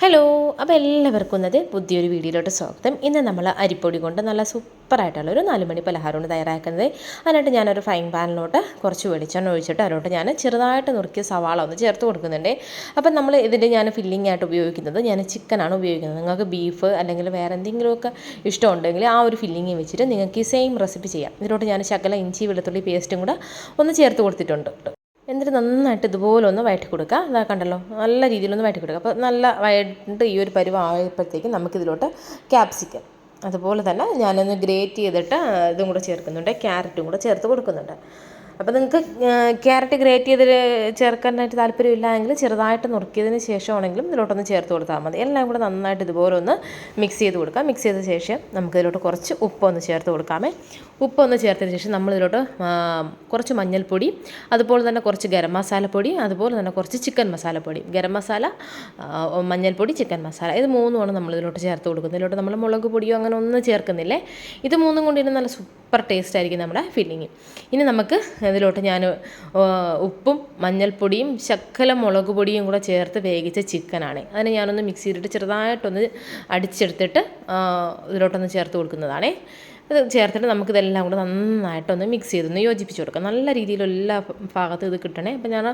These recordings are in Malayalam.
ഹലോ അപ്പോൾ എല്ലാവർക്കും ഇന്നത് പുതിയൊരു വീഡിയോയിലോട്ട് സ്വാഗതം. ഇന്ന് നമ്മൾ അരിപ്പൊടി കൊണ്ട് നല്ല സൂപ്പറായിട്ടുള്ള ഒരു നാലുമണി പലഹാരമാണ് തയ്യാറാക്കുന്നത്. അതിനായിട്ട് ഞാനൊരു ഫ്രൈങ് പാനിലോട്ട് കുറച്ച് വെളിച്ചെണ്ണ ഒഴിച്ചിട്ട് അതിലോട്ട് ഞാൻ ചെറുതായിട്ട് നുറുക്കിയ സവാള ഒന്ന് ചേർത്ത് കൊടുക്കുന്നുണ്ട്. അപ്പം നമ്മൾ ഇതിന്റെ ഞാൻ ഫില്ലിംഗ് ആയിട്ട് ഉപയോഗിക്കുന്നത് ഞാൻ ചിക്കനാണ് ഉപയോഗിക്കുന്നത്. നിങ്ങൾക്ക് ബീഫ് അല്ലെങ്കിൽ വേറെ എന്തെങ്കിലുമൊക്കെ ഇഷ്ടമുണ്ടെങ്കിൽ ആ ഒരു ഫില്ലിംഗ് വെച്ചിട്ട് നിങ്ങൾക്ക് ഈ സെയിം റെസിപ്പി ചെയ്യാം. ഇതിലോട്ട് ഞാൻ ശകല ഇഞ്ചി വെളുത്തുള്ളി പേസ്റ്റും കൂടെ ഒന്ന് ചേർത്ത് കൊടുത്തിട്ടുണ്ട്. എന്നിട്ട് നന്നായിട്ട് ഇതുപോലെ ഒന്ന് വഴറ്റി കൊടുക്കുക. അതാ കണ്ടല്ലോ നല്ല രീതിയിലൊന്ന് വഴറ്റി കൊടുക്കുക. അപ്പോൾ നല്ല വഴണ്ട് ഈ ഒരു പരുവം ആയപ്പോഴത്തേക്കും നമുക്കിതിലോട്ട് ക്യാപ്സിക്കം. അതുപോലെ തന്നെ ഞാനൊന്ന് ഗ്രേറ്റ് ചെയ്തിട്ട് ഇതും കൂടെ ചേർക്കുന്നുണ്ട് ക്യാരറ്റും കൂടെ ചേർത്ത് കൊടുക്കുന്നുണ്ട്. അപ്പോൾ നിങ്ങൾക്ക് ക്യാരറ്റ് ഗ്രേറ്റ് ചെയ്ത് ചേർക്കാനായിട്ട് താല്പര്യമില്ല എങ്കിൽ ചെറുതായിട്ട് നുറുക്കിയതിന് ശേഷമാണെങ്കിലും ഇതിലോട്ടൊന്ന് ചേർത്ത് കൊടുത്താൽ മതി. എല്ലാം കൂടെ നന്നായിട്ട് ഇതുപോലെ ഒന്ന് മിക്സ് ചെയ്ത് കൊടുക്കാം. മിക്സ് ചെയ്ത ശേഷം നമുക്ക് ഇതിലോട്ട് കുറച്ച് ഉപ്പൊന്ന് ചേർത്ത് കൊടുക്കാമേ. ഉപ്പൊന്ന് ചേർത്തതിന് ശേഷം നമ്മൾ നമ്മളിതിലോട്ട് കുറച്ച് മഞ്ഞൾപ്പൊടി അതുപോലെ തന്നെ കുറച്ച് ഗരം മസാലപ്പൊടി അതുപോലെ തന്നെ കുറച്ച് ചിക്കൻ മസാലപ്പൊടി. ഗരം മസാല മഞ്ഞൾപ്പൊടി ചിക്കൻ മസാല. ഇത് മൂന്നുമാണ് നമ്മളിതിലോട്ട് ചേർത്ത് കൊടുക്കുന്നത്. ഇതിലോട്ട് നമ്മൾ മുളക് പൊടിയോ അങ്ങനെ ഒന്നും ചേർക്കുന്നില്ലേ? ഇത് മൂന്നും കൊണ്ട് നല്ല സൂപ്പർ ടേസ്റ്റ് ആയിരിക്കും നമ്മുടെ ഫില്ലിങ് ഇനി നമുക്ക് ഇതിലോട്ട് ഞാൻ ഉപ്പും മഞ്ഞൾപ്പൊടിയും ശക്കല മുളക് പൊടിയും കൂടെ ചേർത്ത് വേവിച്ച ചിക്കനാണ്. അതിനെ ഞാനൊന്ന് മിക്സ് ചെയ്തിട്ട് ചെറുതായിട്ടൊന്ന് അടിച്ചെടുത്തിട്ട് ഇതിലോട്ടൊന്ന് ചേർത്ത് കൊടുക്കുന്നതാണേ. അത് ചേർത്തിട്ട് നമുക്കിതെല്ലാം കൂടെ നന്നായിട്ടൊന്ന് മിക്സ് ചെയ്തൊന്ന് യോജിപ്പിച്ച് കൊടുക്കാം. നല്ല രീതിയിൽ എല്ലാ ഭാഗത്തും ഇത് കിട്ടണേ. അപ്പം ഞാൻ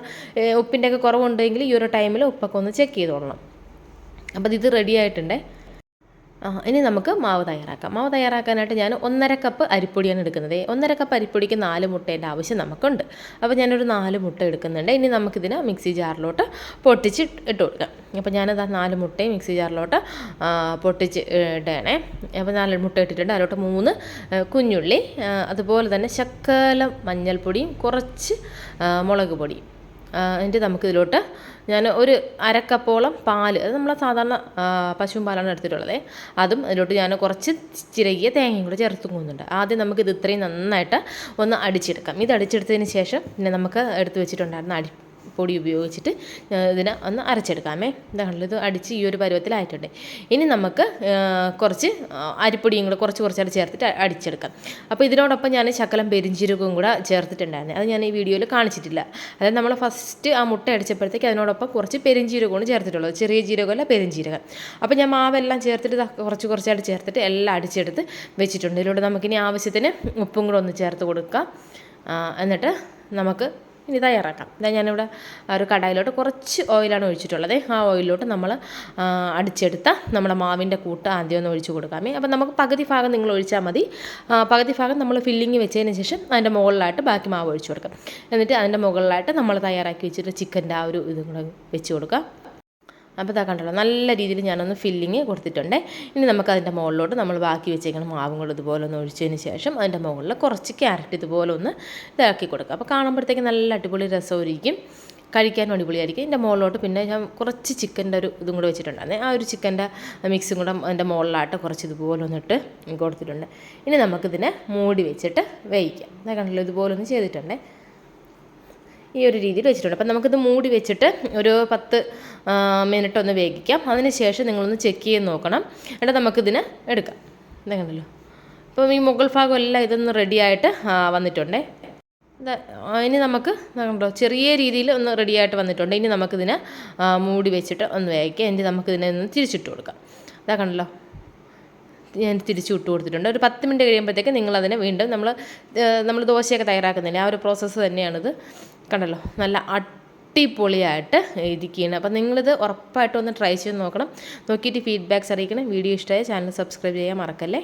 ഉപ്പിന്റെയൊക്കെ കുറവുണ്ടെങ്കിൽ ഈ ഒരു ടൈമിൽ ഉപ്പൊക്കെ ഒന്ന് ചെക്ക് ചെയ്തോളണം അപ്പോൾ ഇത് റെഡി ആയിട്ടുണ്ടേ. ഇനി നമുക്ക് മാവ് തയ്യാറാക്കാം. മാവ് തയ്യാറാക്കാനായിട്ട് ഞാൻ ഒന്നര കപ്പ് അരിപ്പൊടിയാണ് എടുക്കുന്നത്. ഒന്നര കപ്പ് അരിപ്പൊടിക്ക് നാല് മുട്ടേന്റെ ആവശ്യം നമുക്കുണ്ട്. അപ്പോൾ ഞാനൊരു നാല് മുട്ട എടുക്കുന്നുണ്ട്. ഇനി നമുക്കിതിനെ മിക്സി ജാറിലോട്ട് പൊട്ടിച്ച് ഇട്ട് കൊടുക്കാം. അപ്പോൾ ഞാനത് നാല് മുട്ടയും മിക്സി ജാറിലോട്ട് പൊട്ടിച്ച് ഇടണേ. അപ്പോൾ നാല് മുട്ട ഇട്ടിട്ടുണ്ട്. അതിലോട്ട് മൂന്ന് കുഞ്ഞുള്ളി അതുപോലെ തന്നെ ശക്കലം മഞ്ഞൾപ്പൊടിയും കുറച്ച് മുളക് പൊടിയും. എന്നിട്ട് നമുക്കിതിലോട്ട് ഞാൻ ഒരു അരക്കപ്പോളം പാൽ അത് നമ്മൾ സാധാരണ പശുവും പാലാണ് എടുത്തിട്ടുള്ളത്. അതും അതിലോട്ട് ഞാൻ കുറച്ച് ചിരകിയ തേങ്ങയും കൂടെ ചേർത്ത് പോകുന്നുണ്ട് ആദ്യം നമുക്കിത് ഇത്രയും നന്നായിട്ട് ഒന്ന് അടിച്ചെടുക്കാം. ഇത് അടിച്ചെടുത്തതിന് ശേഷം പിന്നെ നമുക്ക് എടുത്ത് വെച്ചിട്ടുണ്ടായിരുന്ന അടി പൊടി ഉപയോഗിച്ചിട്ട് ഇതിനെ ഒന്ന് അരച്ചെടുക്കാമേ. ഇതാണല്ലോ ഇത് അടിച്ച് ഈ ഒരു പരുവത്തിലായിട്ടുണ്ട്. ഇനി നമുക്ക് കുറച്ച് അരിപ്പൊടിയും കൂടെ കുറച്ച് കുറച്ചായിട്ട് ചേർത്തിട്ട് അടിച്ചെടുക്കാം. അപ്പോൾ ഇതിനോടൊപ്പം ഞാൻ ശകലം പെരിഞ്ചീരകവും കൂടെ ചേർത്തിട്ടുണ്ടായിരുന്നു. അത് ഞാൻ ഈ വീഡിയോയിൽ കാണിച്ചിട്ടില്ല. അതായത് നമ്മൾ ഫസ്റ്റ് ആ മുട്ട അടിച്ചപ്പോഴത്തേക്ക് അതിനോടൊപ്പം കുറച്ച് പെരിഞ്ചീരകമാണ് ചേർത്തിട്ടുള്ളൂ. ചെറിയ ജീരകമല്ല പെരിഞ്ചീരകം. അപ്പോൾ ഞാൻ മാവെല്ലാം ചേർത്തിട്ട് കുറച്ച് കുറച്ചായിട്ട് ചേർത്തിട്ട് എല്ലാം അടിച്ചെടുത്ത് വെച്ചിട്ടുണ്ട്. ഇതിലൂടെ നമുക്കിനി ആവശ്യത്തിന് ഉപ്പും കൂടെ ഒന്ന് ചേർത്ത് കൊടുക്കാം. എന്നിട്ട് നമുക്ക് ഇനി തയ്യാറാക്കാം. ഇതാ ഞാനിവിടെ ഒരു കടായിലോട്ട് കുറച്ച് ഓയിലാണ് ഒഴിച്ചിട്ടുള്ളത്. ആ ഓയിലോട്ട് നമ്മൾ അടിച്ചെടുത്ത നമ്മുടെ മാവിന്റെ കൂട്ട് ആദ്യം ഒന്ന് ഒഴിച്ച് കൊടുക്കാമേ അപ്പം നമുക്ക് പകുതി ഭാഗം നിങ്ങൾ ഒഴിച്ചാൽ മതി. പകുതി ഭാഗം നമ്മൾ ഫില്ലിങ് വെച്ചതിന് ശേഷം അതിന്റെ മുകളിലായിട്ട് ബാക്കി മാവ് ഒഴിച്ചു കൊടുക്കാം. എന്നിട്ട് അതിന്റെ മുകളിലായിട്ട് നമ്മൾ തയ്യാറാക്കി വെച്ചിട്ട് ചിക്കന്റെ ആ ഒരു ഇതും കൂടെ വെച്ച് കൊടുക്കാം. അപ്പോൾ ഇതാ കണ്ടല്ലോ നല്ല രീതിയിൽ ഞാനൊന്ന് ഫില്ലിങ് കൊടുത്തിട്ടുണ്ട്. ഇനി നമുക്ക് അതിന്റെ മുകളിലോട്ട് നമ്മൾ ബാക്കി വെച്ചേക്കണം മാവും കൊണ്ട് ഇതുപോലെ ഒന്ന് ഒഴിച്ചതിന് ശേഷം അതിന്റെ മുകളിൽ കുറച്ച് ക്യാരറ്റ് ഇതുപോലെ ഒന്ന് ഇതാക്കി കൊടുക്കുക അപ്പോൾ കാണുമ്പോഴത്തേക്ക് നല്ല അടിപൊളി രസമായിരിക്കും. കഴിക്കാൻ അടിപൊളിയായിരിക്കും. എന്റെ മുകളിലോട്ട് പിന്നെ ഞാൻ കുറച്ച് ചിക്കന്റെ ഒരു ഇതും കൂടെ വെച്ചിട്ടുണ്ടായിരുന്നേ ആ ഒരു ചിക്കന്റെ മിക്സും കൂടെ അതിന്റെ മുകളിലായിട്ട് കുറച്ച് ഇതുപോലെ ഒന്നിട്ട് കൊടുത്തിട്ടുണ്ട്. ഇനി നമുക്കിതിനെ മൂടി വെച്ചിട്ട് വേവിക്കാം. അതാ കണ്ടല്ലോ ഇതുപോലെ ഒന്ന് ചെയ്തിട്ടുണ്ടേ. ഈ ഒരു രീതിയിൽ വെച്ചിട്ടുണ്ട്. അപ്പം നമുക്കിത് മൂടി വെച്ചിട്ട് ഒരു പത്ത് മിനിറ്റ് ഒന്ന് വേവിക്കാം. അതിന് ശേഷം നിങ്ങളൊന്ന് ചെക്ക് ചെയ്ത് നോക്കണം. എന്നിട്ട് നമുക്കിതിന് എടുക്കാം. എന്തെങ്കിലോ അപ്പം ഈ മുകൾ ഭാഗം എല്ലാം ഇതൊന്ന് റെഡിയായിട്ട് വന്നിട്ടുണ്ടേ. ഇനി നമുക്ക് കണ്ടോ ചെറിയ രീതിയിൽ ഒന്ന് റെഡിയായിട്ട് വന്നിട്ടുണ്ട്. ഇനി നമുക്കിതിനെ മൂടി വെച്ചിട്ട് ഒന്ന് വേവിക്കാം. എന്നിട്ട് നമുക്കിതിനെ ഒന്ന് തിരിച്ചിട്ട് കൊടുക്കാം. ഇതാ കണ്ടല്ലോ. ഞാൻ തിരിച്ചു വിട്ട് കൊടുത്തിട്ടുണ്ട്. ഒരു പത്ത് മിനിറ്റ് കഴിയുമ്പോഴത്തേക്ക് നിങ്ങളതിനെ വീണ്ടും നമ്മൾ നമ്മൾ ദോശയൊക്കെ തയ്യാറാക്കുന്നില്ല? ആ ഒരു പ്രോസസ്സ് തന്നെയാണിത്. കണ്ടല്ലോ നല്ല അടിപൊളിയായിട്ട് ഇരിക്കുകയാണ് അപ്പം നിങ്ങളിത് ഉറപ്പായിട്ടും ഒന്ന് ട്രൈ ചെയ്ത് നോക്കണം. നോക്കിയിട്ട് ഫീഡ്ബാക്ക്സ് അറിയിക്കണം. വീഡിയോ ഇഷ്ടമായ ചാനൽ സബ്സ്ക്രൈബ് ചെയ്യാൻ മറക്കല്ലേ?